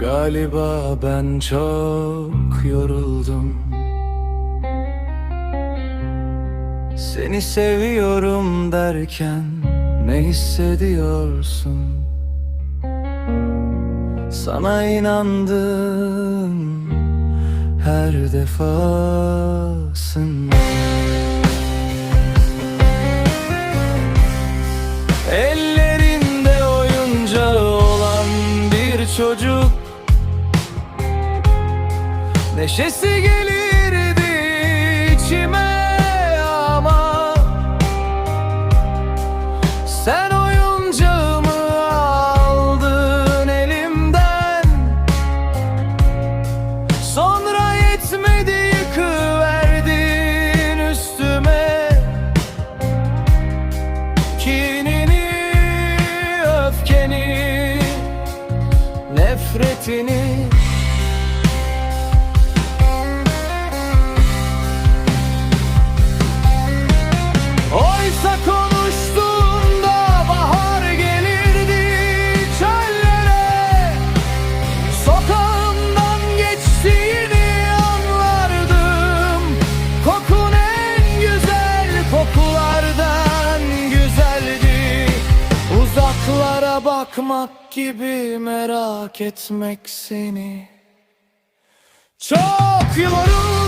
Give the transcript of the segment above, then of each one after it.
Galiba ben çok yoruldum Seni seviyorum derken ne hissediyorsun? Sana inandım her defasında Ellerinde Neşesi gelirdi içime ama Sen oyuncağımı aldın elimden. Sonra yetmedi yıkıverdin üstüme. Kinini, öfkeni, nefretini bakmak gibi merak etmek seni. Çok yoruldum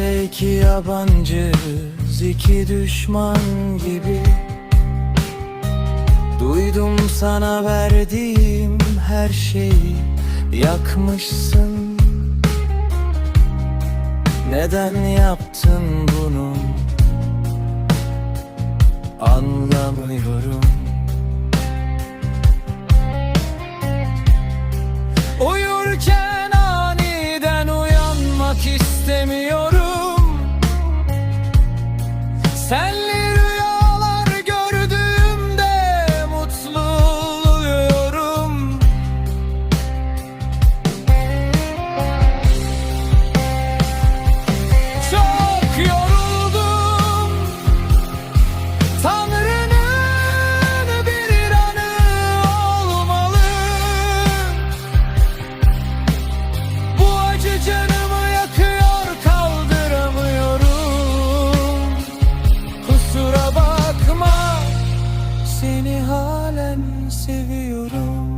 İse iki yabancıyız iki düşman gibi. Duydum sana verdiğim her şeyi yakmışsın. Neden yaptın bunu? Anlamıyorum seviyorum.